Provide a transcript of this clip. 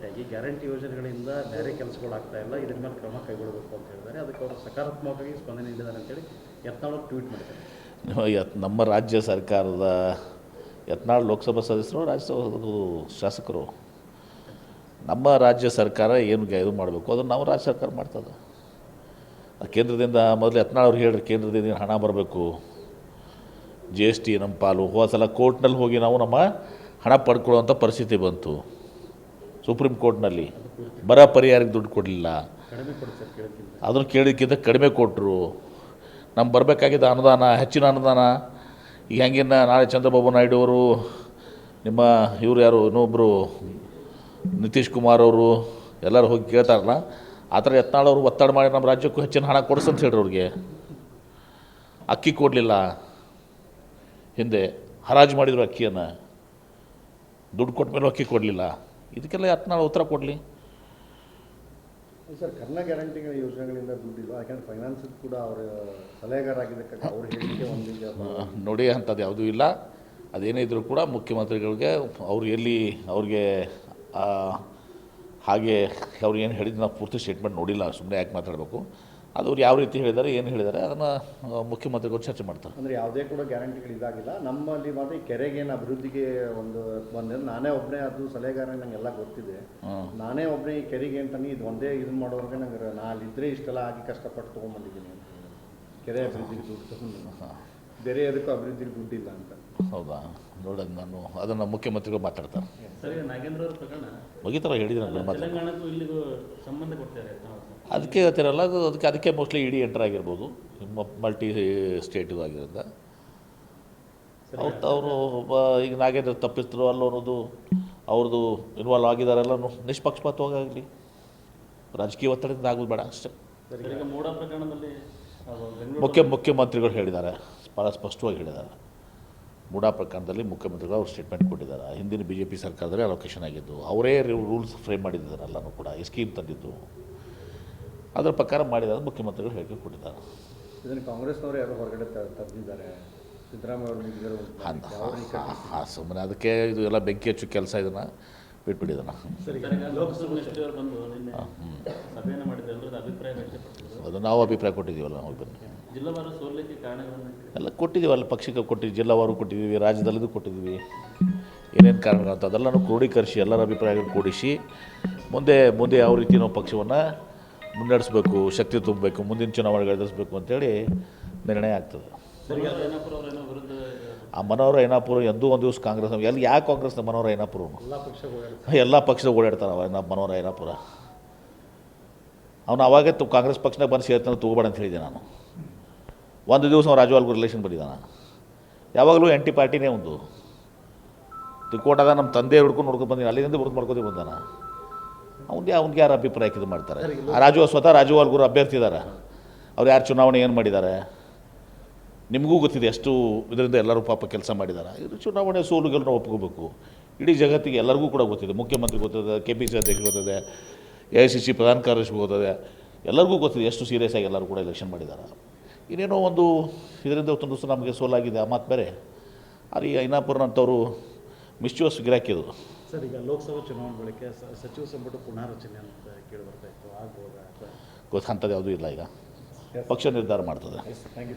ಭೇಟಿಯಾಗಿ ಗ್ಯಾರಂಟಿ ಯೋಜನೆಗಳಿಂದ ಬೇರೆ ಕೆಲಸಗಳಾಗ್ತಾ ಇಲ್ಲ, ಇದ್ರ ಮೇಲೆ ಕ್ರಮ ಕೈಗೊಳ್ಳಬೇಕು ಅಂತ ಹೇಳಿದ್ದಾರೆ. ಅದಕ್ಕೆ ಅವರು ಸಕಾರಾತ್ಮಕವಾಗಿ ಸ್ಪಂದನೆ ನೀಡಿದ್ದಾರೆ ಅಂತೇಳಿ ಯತ್ನಾಳ್ ಟ್ವೀಟ್ ಮಾಡಿದ್ದಾರೆ. ನಮ್ಮ ರಾಜ್ಯ ಸರ್ಕಾರದ ಯತ್ನಾಳ್ ಲೋಕಸಭಾ ಸದಸ್ಯರು ರಾಜ್ಯಸಭಾ ಶಾಸಕರು, ನಮ್ಮ ರಾಜ್ಯ ಸರ್ಕಾರ ಏನು ಇದು ಮಾಡಬೇಕು? ಅದನ್ನು ನಾವು ರಾಜ್ಯ ಸರ್ಕಾರ ಮಾಡ್ತದೆ ಕೇಂದ್ರದಿಂದ ಮೊದಲು ಯತ್ನಾಳ್ ಅವ್ರು ಹೇಳ್ರಿ ಕೇಂದ್ರದಿಂದ ಹಣ ಬರಬೇಕು. ಜಿ ಎಸ್ ಟಿ ನಮ್ಮ ಪಾಲು. ಹೋದ ಸಲ ಕೋರ್ಟ್ನಲ್ಲಿ ಹೋಗಿ ನಾವು ನಮ್ಮ ಹಣ ಪಡ್ಕೊಳ್ಳುವಂಥ ಪರಿಸ್ಥಿತಿ ಬಂತು. ಸುಪ್ರೀಂ ಕೋರ್ಟ್ನಲ್ಲಿ ಬರ ಪರಿಹಾರಕ್ಕೆ ದುಡ್ಡು ಕೊಡಲಿಲ್ಲ. ಕೇಳೋಕ್ಕಿಂತ ಅದನ್ನು ಕೇಳಿದ್ದಕ್ಕಿಂತ ಕಡಿಮೆ ಕೊಟ್ಟರು ನಮ್ಗೆ ಬರಬೇಕಾಗಿದ್ದ ಅನುದಾನ ಹೆಚ್ಚಿನ ಅನುದಾನ. ಈಗ ಹೆಂಗಿನ ನಾಳೆ ಚಂದ್ರಬಾಬು ನಾಯ್ಡು ಅವರು ನಿಮ್ಮ ಇವರು ಯಾರು ಇನ್ನೊಬ್ಬರು ನಿತೀಶ್ ಕುಮಾರ್ ಅವರು ಎಲ್ಲರೂ ಹೋಗಿ ಕೇಳ್ತಾರಲ್ಲ ಆ ಥರ ಯತ್ನಾಳ್ ಅವರು ಒತ್ತಡ ಮಾಡಿ ನಮ್ಮ ರಾಜ್ಯಕ್ಕೂ ಹೆಚ್ಚಿನ ಹಣ ಕೊಡಿಸಂತ ಹೇಳ್ರಿ ಅವ್ರಿಗೆ. ಅಕ್ಕಿ ಕೊಡಲಿಲ್ಲ. ಹಿಂದೆ ಹರಾಜು ಮಾಡಿದರು ಅಕ್ಕಿಯನ್ನು. ದುಡ್ಡು ಕೊಟ್ಟ ಮೇಲೆ ಅಕ್ಕಿ ಕೊಡಲಿಲ್ಲ. ಇದಕ್ಕೆಲ್ಲ ಯತ್ನಾಳ್ ಉತ್ತರ ಕೊಡಲಿ. ಸರ್ ಕರ್ನ ಗ್ಯಾರಂಟಿಗಳ ಯೋಜನೆಗಳಿಂದ ದುಡ್ಡಿಲ್ಲ ಯಾಕಂದ್ರೆ ಫೈನಾನ್ಸ್ ಕೂಡ ಅವರ ಸಲಹೆಗಾರಾಗಿದ್ದಕ್ಕೆ ಅವ್ರು ಹೇಳಿಕೆ ಒಂದು ನೋಡಿ ಅಂಥದ್ದು ಯಾವುದೂ ಇಲ್ಲ. ಅದೇನೇ ಇದ್ದರೂ ಕೂಡ ಮುಖ್ಯಮಂತ್ರಿಗಳಿಗೆ ಅವ್ರು ಎಲ್ಲಿ ಅವ್ರಿಗೆ ಹಾಗೆ ಅವ್ರು ಏನು ಹೇಳಿದ್ದು ನಾವು ಪೂರ್ತಿ ಸ್ಟೇಟ್ಮೆಂಟ್ ನೋಡಿಲ್ಲ ಸುಮ್ಮನೆ ಯಾಕೆ ಮಾತಾಡಬೇಕು. ಅದು ಅವ್ರು ಯಾವ ರೀತಿ ಹೇಳಿದ್ದಾರೆ ಏನು ಹೇಳಿದ್ದಾರೆ ಅದನ್ನು ಮುಖ್ಯಮಂತ್ರಿಗಳು ಚರ್ಚೆ ಮಾಡ್ತಾರೆ. ಅಂದ್ರೆ ಯಾವುದೇ ಕೂಡ ಗ್ಯಾರಂಟಿಗಳು ಇದಾಗಿಲ್ಲ. ನಮ್ಮಲ್ಲಿ ಮಾತ್ರ ಈ ಕೆರೆಗೆ ಏನು ಅಭಿವೃದ್ಧಿಗೆ ಒಂದು ಬಂದ್ರೆ ನಾನೇ ಒಬ್ಬನೇ ಅದು ಸಲಹೆಗಾರ ನಂಗೆಲ್ಲ ಗೊತ್ತಿದೆ. ನಾನೇ ಒಬ್ಬನೇ ಈ ಕೆರೆಗೆ ಅಂತಾನೆ ಇದು ಒಂದೇ ಇದು ಮಾಡೋರ್ಗೆ ನಂಗೆ ನಾ ಅಲ್ಲಿದ್ದರೆ ಇಷ್ಟೆಲ್ಲ ಆಗಿ ಕಷ್ಟಪಟ್ಟು ತೊಗೊಂಬಂದಿದ್ದೀನಿ ಅಂತ ಕೆರೆ ಅಭಿವೃದ್ಧಿಗೆ ದುಡ್ಡು ತಗೊಂಡು ಬೇರೆ ಅದಕ್ಕೂ ಅಭಿವೃದ್ಧಿಗೆ ದುಡ್ಡಿಲ್ಲ ಅಂತ. ಹೌದಾ? ನೋಡೋದು ನಾನು. ಅದನ್ನು ಮುಖ್ಯಮಂತ್ರಿಗಳು ಮಾತಾಡ್ತಾರೆ. ಸರಿ ನಾಗೇಂದ್ರ ಅವ್ರ ಪ್ರಕರಣ. ಮುಗಿತಾರ ಹೇಳಿದ್ರೆ ಮಾತಾಡ. ತೆಲಂಗಾಣಕ್ಕೂ ಇಲ್ಲಿಗೂ ಸಂಬಂಧ ಕೊಡ್ತಾರೆ ಅದಕ್ಕೆ ಹೇಳ್ತಿರಲ್ಲ ಅದು ಅದಕ್ಕೆ ಅದಕ್ಕೆ ಮೋಸ್ಟ್ಲಿ ಇಡಿ ಎಂಟರ್ ಆಗಿರ್ಬೋದು. ಮಲ್ಟಿ ಸ್ಟೇಟ್ ಆಗಿರೋದ ಅವ್ರು ಅವರು ಈಗ ನಾಗೇಂದ್ರ ತಪ್ಪಿಸ್ತರು ಅಲ್ಲೋ ಅನ್ನೋದು ಅವ್ರದ್ದು ಇನ್ವಾಲ್ವ್ ಆಗಿದ್ದಾರೆಲ್ಲ ಆಗಲಿ ರಾಜಕೀಯ ಒತ್ತಡದಿಂದ ಆಗೋದು ಬೇಡ ಅಷ್ಟೇ. ಸರ್. ಈಗ ಮೂಡ ಪ್ರಕರಣದಲ್ಲಿ ಮುಖ್ಯ ಮುಖ್ಯಮಂತ್ರಿಗಳು ಹೇಳಿದ್ದಾರೆ. ಭಾಳ ಸ್ಪಷ್ಟವಾಗಿ ಹೇಳಿದ್ದಾರೆ. ಮೂಡಾ ಪ್ರಕರಣದಲ್ಲಿ ಮುಖ್ಯಮಂತ್ರಿಗಳು ಅವ್ರು ಸ್ಟೇಟ್ಮೆಂಟ್ ಕೊಟ್ಟಿದ್ದಾರೆ. ಹಿಂದಿನ ಬಿ ಜೆ ಪಿ ಸರ್ಕಾರದಲ್ಲಿ ಅಲೋಕೇಶನ್ ಆಗಿದ್ದು ಅವರೇ ರೂಲ್ಸ್ ಫ್ರೇಮ್ ಮಾಡಿದ್ದಾರೆ ಎಲ್ಲನೂ ಕೂಡ ಈ ಸ್ಕೀಮ್ ತಂದಿದ್ದು. ಅದರ ಪ್ರಕಾರ ಮಾಡಿದ್ದಾರೆ ಮುಖ್ಯಮಂತ್ರಿಗಳು ಹೇಳಿಕೆ ಕೊಟ್ಟಿದ್ದಾರೆ. ಇದನ್ನು ಕಾಂಗ್ರೆಸ್ನವರು ಯಾರೋ ಹೊರಗಡೆ ತ- ತಂದಿದ್ದಾರೆ ಸಿದ್ದರಾಮಯ್ಯ ಹಾಂ ಸುಮ್ಮನೆ ಅದಕ್ಕೆ ಇದು ಎಲ್ಲ ಬೆಂಕಿ ಹಚ್ಚು ಕೆಲಸ ಇದನ್ನು ವ್ಯಕ್ತಪಡಿಸಿದ್ರು. ಅದು ನಾವು ಅಭಿಪ್ರಾಯ ಕೊಟ್ಟಿದ್ದೀವಲ್ಲ ನಾವು ಎಲ್ಲ ಕೊಟ್ಟಿದ್ದೀವಲ್ಲ ಪಕ್ಷಕ್ಕೆ ಕೊಟ್ಟಿದ್ದೀವಿ ಜಿಲ್ಲಾವಾರು ಕೊಟ್ಟಿದ್ದೀವಿ ರಾಜ್ಯದಲ್ಲಿದ್ದು ಕೊಟ್ಟಿದ್ದೀವಿ. ಏನೇನು ಕಾರಣಗಳು ಅಂತ ಅದೆಲ್ಲನೂ ಕ್ರೋಢೀಕರಿಸಿ ಎಲ್ಲರ ಅಭಿಪ್ರಾಯಗಳು ಕೂಡಿಸಿ ಮುಂದೆ ಮುಂದೆ ಯಾವ ರೀತಿ ನಾವು ಪಕ್ಷವನ್ನು ಮುನ್ನಡೆಸಬೇಕು, ಶಕ್ತಿ ತುಂಬಬೇಕು, ಮುಂದಿನ ಚುನಾವಣೆಗೆ ಎದುರಿಸಬೇಕು ಅಂತೇಳಿ ನಿರ್ಣಯ ಆಗ್ತದೆ. ಆ ಮನೋಹರ ಐನಾಪುರ ಎಂದೂ ಒಂದು ದಿವಸ ಕಾಂಗ್ರೆಸ್ ಎಲ್ಲಿ ಯಾಕೆ ಕಾಂಗ್ರೆಸ್ನ ಮನೋಹರ ಐನಾಪುರ ಎಲ್ಲ ಪಕ್ಷದ ಓಡಾಡ್ತಾನೆ ಅವ ಮನೋಹರ ಐನಾಪುರ ಅವನು ಅವಾಗೇ ತು ಕಾಂಗ್ರೆಸ್ ಪಕ್ಷನಾಗ ಬಂದು ಸೇರ್ತಾನೆ ತಗೋಬೇಡ ಅಂತ ಹೇಳಿದೆ ನಾನು. ಒಂದು ದಿವಸ ಅವ್ನು ರಾಜವಾಲ್ಗೂ ರಿಲೇಷನ್ ಬಂದಿದ್ದಾನ ಯಾವಾಗಲೂ ಎಂಟಿ ಪಾರ್ಟಿನೇ ಒಂದು. ತಿಕ್ಕೋಟಾಗ ನಮ್ಮ ತಂದೆ ಹುಡ್ಕೊಂಡು ನೋಡ್ಕೊಂಡು ಬಂದಿನಿ ಅಲ್ಲಿಂದ ಹುಡ್ದು ಮಾಡ್ಕೋತೀವಿ ಬಂದಾನ. ಅವ್ನಿಗೆ ಅವ್ನಿಗೆ ಯಾರು ಅಭಿಪ್ರಾಯಕ್ಕೆ ಇದು ಮಾಡ್ತಾರೆ? ಆ ರಾಜು ಸ್ವತಃ ರಾಜು ಅಲ್ಗುರು ಅಭ್ಯರ್ಥಿ ಇದ್ದಾರೆ ಅವ್ರು ಯಾರು ಚುನಾವಣೆ ಏನು ಮಾಡಿದ್ದಾರೆ ನಿಮಗೂ ಗೊತ್ತಿದೆ ಎಷ್ಟು ಇದರಿಂದ ಎಲ್ಲರೂ ಪಾಪ ಕೆಲಸ ಮಾಡಿದ್ದಾರೆ ಇದು ಚುನಾವಣೆ ಸೋಲು ನಾವು ಒಪ್ಕೋಬೇಕು. ಇಡೀ ಜಗತ್ತಿಗೆ ಎಲ್ಲರಿಗೂ ಕೂಡ ಗೊತ್ತಿದೆ. ಮುಖ್ಯಮಂತ್ರಿ ಗೊತ್ತಿದೆ ಕೆ ಪಿ ಸಿ ಅಧ್ಯಕ್ಷ ಗೊತ್ತದೆ ಎ ಐ ಸಿ ಸಿ ಪ್ರಧಾನ ಕಾರ್ಯದರ್ಶಿ ಗೊತ್ತದೆ. ಎಲ್ಲರಿಗೂ ಗೊತ್ತಿದೆ ಎಷ್ಟು ಸೀರಿಯಸ್ ಆಗಿ ಎಲ್ಲರೂ ಕೂಡ ಎಲೆಕ್ಷನ್ ಮಾಡಿದ್ದಾರೆ ಇನ್ನೇನೋ ಒಂದು ಇದರಿಂದ ಒಂದು ನಮಗೆ ಸೋಲಾಗಿದೆ ಆ ಮಾತು ಬೇರೆ. ಆದರೆ ಈ ಐನಾಪುರನಂಥವ್ರು ಗಿರಾಕಿ ಗಿರಾಕಿದು ಸರ್ ಈಗ ಲೋಕಸಭಾ ಚುನಾವಣೆ ಬಳಿಕ ಸಚಿವ ಸಂಪುಟ ಪುನಾರಚನೆ ಅಂತ ಕೇಳಿ ಬರ್ತಾ ಇತ್ತು ಆಗ್ಬೋದಾ ಗೊತ್ತಂಥದ್ದು ಯಾವುದೂ ಇಲ್ಲ ಈಗ. ಪಕ್ಷ ನಿರ್ಧಾರ ಮಾಡ್ತದೆ. Thank you